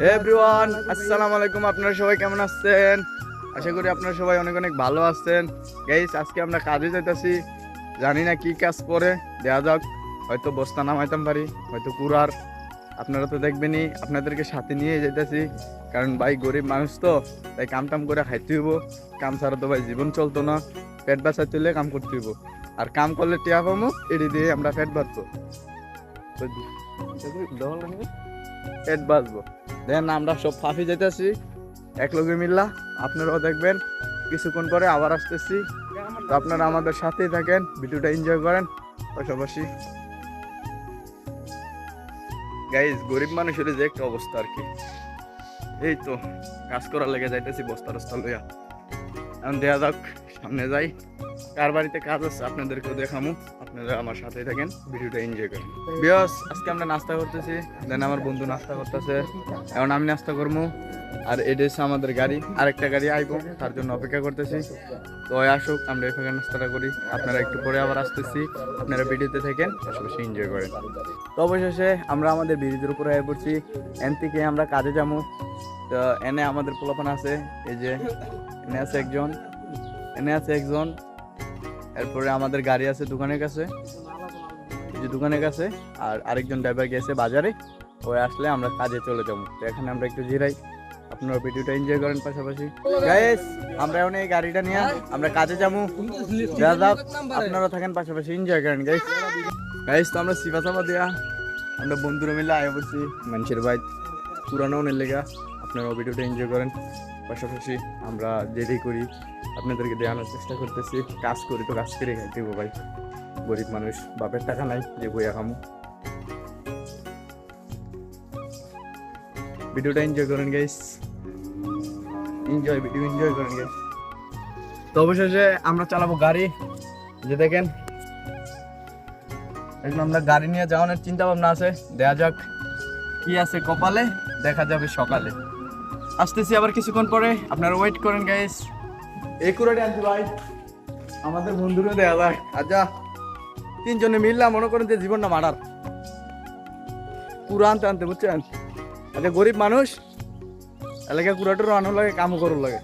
Everyone আসসালামু আলাইকুম। আপনারা সবাই কেমন আছেন? আশা করি আপনারা সবাই অনেক অনেক ভালো আছেন। গাইস আজকে আমরা কাজে যাইতাছি। জানি না কি কাজ করে দেয়া যাক। হয়তো বস্তা নামাইতাম পারি, হয়তো কুরার আপনারা তো দেখবেনই, আপনাদেরকে সাথে নিয়ে যেতেছি কারণ ভাই গরিব মানুষ তো, তাই কাম টাম করে খাইতে হইব। কাম ছাড়া তো ভাই জীবন চলতো না। পেট বাঁচাইতে হলে কাম করতে হইব। আর কাম করলে টিয়া পাবো এড়ি দিয়ে আমরা পেট বাঁচবো। পেট বাঁচবো? দেন আমরা সব ফাঁপি যেতেছি এক লগে মিল্লা, আপনারাও দেখবেন, কিছুক্ষণ পরে আবার আসতেছি। তো আপনারা আমাদের সাথেই থাকেন, ভিডিওটা এনজয় করেন, পাশাপাশি। গাইজ গরিব মানুষের যে একটা অবস্থা আর কি। এই তো, কাজ করার লেগে যাইতেছি বস্তা রস্তা লইয়া। এখন দেয়া যাক, সামনে যাই। কার বাড়িতে কাজ আছে আপনাদেরকেও দেখামু। আপনারা আমার সাথে থাকেন, ভিডিওটা এনজয় করেন। বিয়স আজকে আমরা নাস্তা করতেছি। দেন আমার বন্ধু নাস্তা করতেছে। এখন আমি নাস্তা করব আর এটা হচ্ছে আমাদের গাড়ি। আরেকটা গাড়ি আইবো, তার জন্য অপেক্ষা করতেছি। তো আসুক, আমরা এখানে নাস্তাটা করি। আপনারা একটু পরে আবার আসতেছি। আপনারা ভিডিওতে থাকেন, পাশাপাশি এনজয় করেন। তো অবশেষে আমরা আমাদের ব্রিজের উপরে হয়ে পড়ছি। এন থেকে আমরা কাজে যাব তো এনে আমাদের পোলাপান আছে, এই যে এনে আছে একজন, এনে আছে একজন। এরপরে আমাদের গাড়ি আছে দোকানের কাছে। যে দোকানের কাছে, আর আরেকজন ড্রাইভার গেছে বাজারে। ওই আসলে আমরা কাজে চলে যাব। তো এখানে আমরা একটু জিরাই। আপনারা ভিডিওটা এনজয় করেন পাশাপাশি। গাইস আমরা এখন এই গাড়িটা নিয়ে আমরা কাজে যাব। যাক, আপনারা থাকেন পাশাপাশি এনজয় করেন গাইস গাইস তো আমরা সিফা চাপা দেয়া আমরা বন্ধুরা মিলে আয় বলছি মানুষের ভাই পুরানো লেগা। আপনারা ভিডিওটা এনজয় করেন। পাশাপাশি আমরা যেটাই করি আপনাদেরকে দেখানোর চেষ্টা করতেছি। কাজ করি তো, কাজ করে খাইতে ভাই। গরিব মানুষ, বাপের টাকা নাই, যে বইয়া খামু। ভিডিওটা এনজয় করেন গাইস এনজয় ভিডিও এনজয় করেন গাইস তো অবশেষে আমরা চালাবো গাড়ি। যে দেখেন, এখন আমরা গাড়ি নিয়ে যাওয়ানোর চিন্তা ভাবনা আছে। দেখা যাক, কি আছে কপালে, দেখা যাবে সকালে। আসতেছি আবার কিছুক্ষণ পরে। আপনারা ওয়েট করেন গাইস এই কুড়াটি আনছি ভাই। আমাদের বন্ধুরা দেয়া যাক আচ্ছা তিনজনে মিললাম মনে করেন যে জীবনটা মারার। কুড়া আনতে আনতে, বুঝছেন? আচ্ছা গরিব মানুষ এলাকায় কুড়াটোর আনো লাগে, কামও করো লাগে।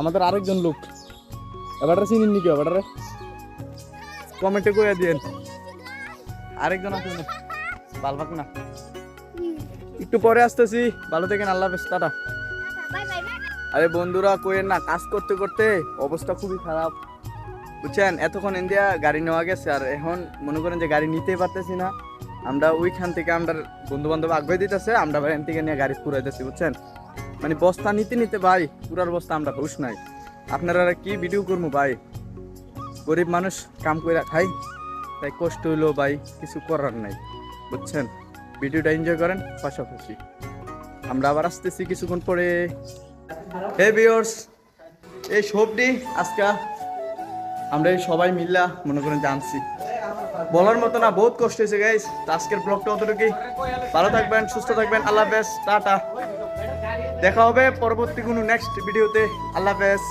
আমাদের আরেকজন লোক। এবারটা চিনিন নাকি এবারটা? কমেন্টে করে দিয়েন। আরেকজন আছে না বালবাক না। একটু পরে আসতেছি। ভালো থাকেন, আল্লাহ হাফেজ, টাটা। আরে বন্ধুরা কোয়েন না, কাজ করতে করতে অবস্থা খুবই খারাপ। বুঝছেন? এতক্ষণ ইন্ডিয়া গাড়ি নেওয়া গেছে, আর এখন মনে করেন যে গাড়ি নিতে পারতেছি না। আমরা ওইখান থেকে আমরা বন্ধু বান্ধব আগ্রহ দিতেছে, আমরা এখান থেকে নিয়ে গাড়ি পুরাইতেছি বুঝছেন? মানে বস্তা নিতে নিতে ভাই, পুরার বস্তা আমরা হুশ নাই। আপনারা কি ভিডিও করব ভাই? গরিব মানুষ কাম করে খাই, তাই কষ্ট হইল ভাই, কিছু করার নাই, বুঝছেন? ভিডিওটা এনজয় করেন, পাশাপাশি। আমরা আবার আসতেছি কিছুক্ষণ পরে। হে ভিউয়ার্স এই সবটি আজকে আমরা এই সবাই মিল্লা মনে করেন জানছি বলার মতো না, বহুত কষ্ট হয়েছে গাইস আজকের ব্লগটা অতটুকুই। ভালো থাকবেন, সুস্থ থাকবেন, আল্লাহ হাফেজ, টাটা। দেখা হবে পরবর্তী কোনো নেক্সট ভিডিওতে আল্লাহ হাফেজ।